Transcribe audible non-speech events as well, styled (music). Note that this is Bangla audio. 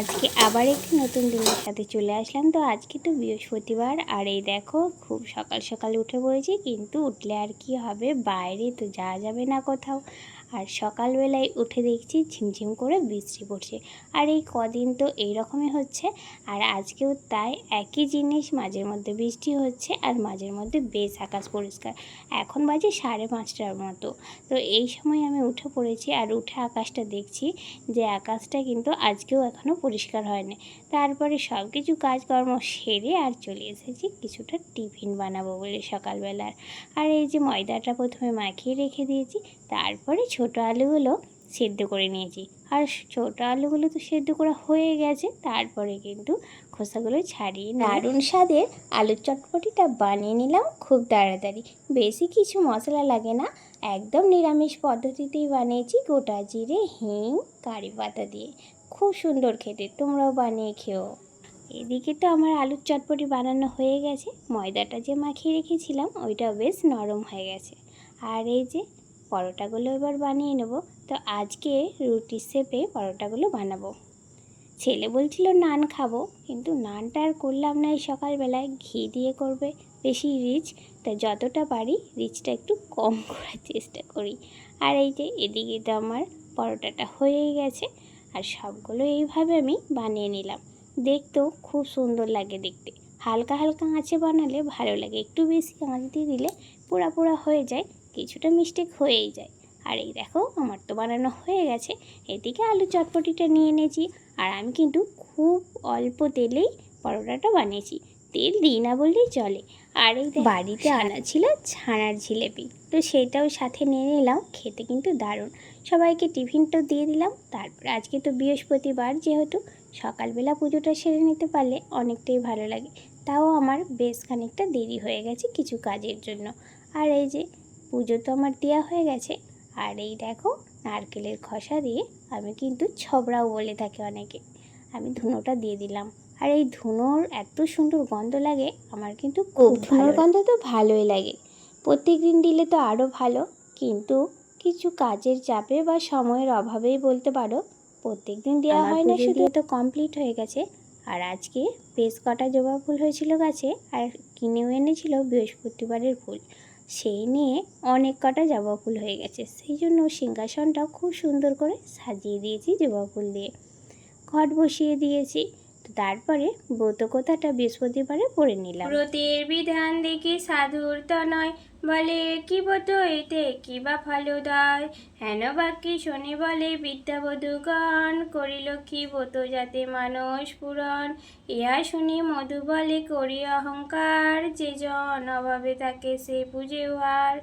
আজকে আবার একটি নতুন দিনের সাথে চলে আসলাম। তো আজকে তো বৃহস্পতিবার, আর এই দেখো, খুব সকাল সকাল উঠে পড়েছি, কিন্তু উঠলে আর কি হবে? বাইরে তো যাওয়া যাবে না কোথাও। আর সকালবেলায় উঠে দেখছি ঝিমঝিম করে বৃষ্টি পড়ছে। আর এই কদিন তো এই রকমই হচ্ছে। আর আজকেও তাই একই জিনিস, মাঝের মধ্যে বৃষ্টি হচ্ছে আর মাঝের মধ্যে বেশ আকাশ পরিষ্কার। এখন বাজে সাড়ে পাঁচটার মতো। তো এই সময় আমি উঠে পড়েছি আর উঠে আকাশটা দেখছি যে আকাশটা কিন্তু আজকেও এখনও পরিষ্কার হয়নি। তারপরে সব কিছু কাজকর্ম সেরে আর চলে এসেছি কিছুটা টিফিন বানাবো বলে সকালবেলার। আর এই যে ময়দাটা প্রথমে মাখিয়ে রেখে দিয়েছি তারপরে ছোটো আলুগুলো সেদ্ধ করে নিয়েছি। আর ছোটো আলুগুলো তো সেদ্ধ করা হয়ে গেছে তারপরে কিন্তু খোসাগুলো ছাড়িয়ে দারুণ স্বাদের আলুর চটপটিটা বানিয়ে নিলাম খুব তাড়াতাড়ি। বেশি কিছু মশলা লাগে না একদম নিরামিষ পদ্ধতিতেই বানিয়েছি গোটা জিরে হিং কারি পাতা দিয়ে। খুব সুন্দর খেতে তোমরাও বানিয়ে খেও। এদিকে তো আমার আলুর চটপটি বানানো হয়ে গেছে ময়দাটা যে মাখিয়ে রেখেছিলাম ওইটা বেশ নরম হয়ে গেছে। আর এই যে পরোটাগুলো এবার বানিয়ে নেব। তো আজকে রুটি শেপে পরোটাগুলো বানাবো। ছেলে বলছিল, নান খাব। কিন্তু নানটা আর করলাম না এই সকালবেলায়। ঘি দিয়ে করবে বেশি রিচ, তা যতটা পারি রিচটা একটু কম (laughs) করার চেষ্টা করি। আর এই যে এদিকে তো আমার পরোটাটা হয়েই গেছে, আর সবগুলো এইভাবে আমি বানিয়ে নিলাম। দেখতেও খুব সুন্দর লাগে দেখতে। হালকা হালকা আঁচে বানালে ভালো লাগে। একটু বেশি আঁচ দিয়ে দিলে পোড়া পোড়া হয়ে যায়। কিছুটা মিস্টেক হয়েই যায়। আর এই দেখো, আমার তো বানানো হয়ে গেছে। এদিকে আলু চটপটিটা নিয়ে নিয়েছি আর আমি কিন্তু খুব অল্প তেলেই পরোটাটা বানিয়েছি। তেল দিই না বললেই চলে। আর এই বাড়িতে আনা ছিল ছানার জিলেপি। তো সেটাও সাথে নিয়ে নিলাম, খেতে কিন্তু দারুণ। সবাইকে টিফিনটা দিয়ে দিলাম। তারপর আজকে তো বৃহস্পতিবার, যেহেতু সকালবেলা পুজোটা সেরে নিতে পারলে অনেকটাই ভালো লাগে। তাও আমার বেশ খানিকটা দেরি হয়ে গেছে কিছু কাজের জন্য। আর এই যে পুজো তো আমার দেওয়া হয়ে গেছে। আর এই দেখো নারকেলের খসা দিয়ে আমি কিন্তু ছবড়াও বলে থাকি অনেকে। আমি ধুনোটা দিয়ে দিলাম। আর এই ধুনোর এত সুন্দর গন্ধ লাগে আমার কিন্তু খুব ধুনোর গন্ধ তো ভালোই লাগে। প্রত্যেক দিন দিলে তো আরও ভালো। কিন্তু কিছু কাজের চাপে বা সময়ের অভাবেই বলতে পারো প্রত্যেক দিন দেওয়া হয় না শুধু। তো কমপ্লিট হয়ে গেছে। আর আজকে বেশ কটা জবা ফুল হয়েছিল গাছে আর কিনেও এনেছিল বৃহস্পতিবারের ফুল। সেই নিয়ে অনেক কটা জবা ফুল হয়ে গেছে। সেই জন্য সিংহাসনটা খুব সুন্দর করে সাজিয়ে দিয়েছি জবা ফুল দিয়ে। ঘট বসিয়ে দিয়েছি। তারপরে ব্রতকথাটা বৃহস্পতিবারে পড়ে নিলাম। ব্রতের বিধান দেখি সাধুর নয় বলে, কি ব্রত এতে কি বা ভালো দায় হেন বাক্যে শনি বলে, বিদ্যাবধূগণ করিল কি ব্রত যাতে মানস পূরণ? ইহা শুনি মধু বলে, করি অহংকার যে জন অভাবে তাকে সে পুজে উহার।